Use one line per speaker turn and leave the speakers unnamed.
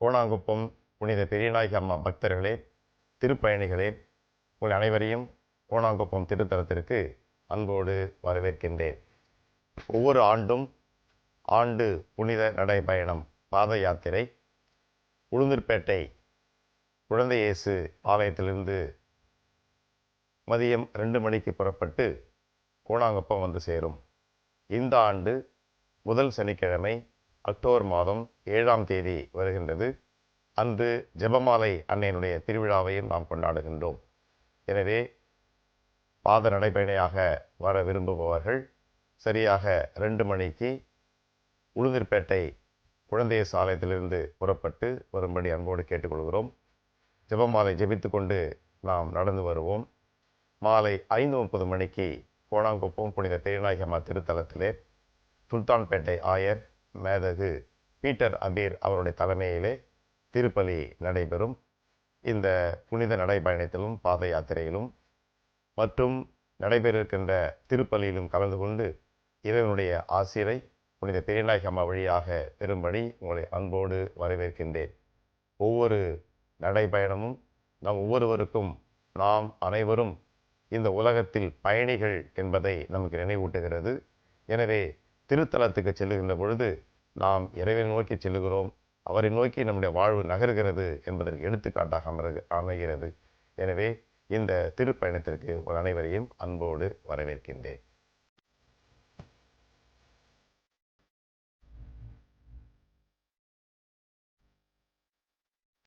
கோணாங்குப்பம் புனித பெரியநாயகி அம்மா பக்தர்களே திருப்பயணிகளே உங்கள் அனைவரையும் கோணாங்குப்பம் திருத்தலத்திற்கு அன்போடு வரவேற்கின்றேன். ஒவ்வொரு ஆண்டும் ஆண்டு புனித நடைபயணம் பாத யாத்திரை உளுந்தூர்பேட்டை குழந்தை இயேசு ஆலயத்திலிருந்து மதியம் ரெண்டு மணிக்கு புறப்பட்டு கோணாங்குப்பம் வந்து சேரும். இந்த ஆண்டு முதல் சனிக்கிழமை அக்டோபர் மாதம் ஏழாம் தேதி வருகின்றது. அன்று ஜெபமாலை அன்னையினுடைய திருவிழாவையும் நாம் கொண்டாடுகின்றோம். எனவே பாத நடைபயணையாக வர விரும்புபவர்கள் சரியாக ரெண்டு மணிக்கு உளுந்தூர்பேட்டை குழந்தைய சாலையத்திலிருந்து புறப்பட்டு வரும்படி அன்போடு கேட்டுக்கொள்கிறோம். ஜெபமாலை ஜெபித்து கொண்டு நாம் நடந்து வருவோம். மாலை ஐந்து முப்பது மணிக்கு கோணாங்குப்பம் புனித பெரியநாயகம்மா திருத்தலத்திலே சுல்தான்பேட்டை ஆயர் மேதகு பீட்டர் அபீர் அவருடைய தலைமையிலே திருப்பலி நடைபெறும். இந்த புனித நடைபயணத்திலும் பாத யாத்திரையிலும் மற்றும் நடைபெறிருக்கின்ற திருப்பலியிலும் கலந்து கொண்டு இறைவனுடைய ஆசிரை புனித பெரியநாயகம்மா வழியாக பெறும்படி உங்களை அன்போடு வரவேற்கின்றேன். ஒவ்வொரு நடைபயணமும் நம் ஒவ்வொருவருக்கும் நாம் அனைவரும் இந்த உலகத்தில் பயணிகள் என்பதை நமக்கு நினைவூட்டுகிறது. எனவே திருத்தலத்துக்கு செல்லுகின்ற பொழுது நாம் இறைவனை நோக்கி செல்லுகிறோம். அவரை நோக்கி நம்முடைய வாழ்வு நகர்கிறது என்பதற்கு எடுத்துக்காட்டாக அமரு அமைகிறது. எனவே இந்த திருப்பயணத்திற்கு உங்கள் அனைவரையும் அன்போடு வரவேற்கின்றேன்.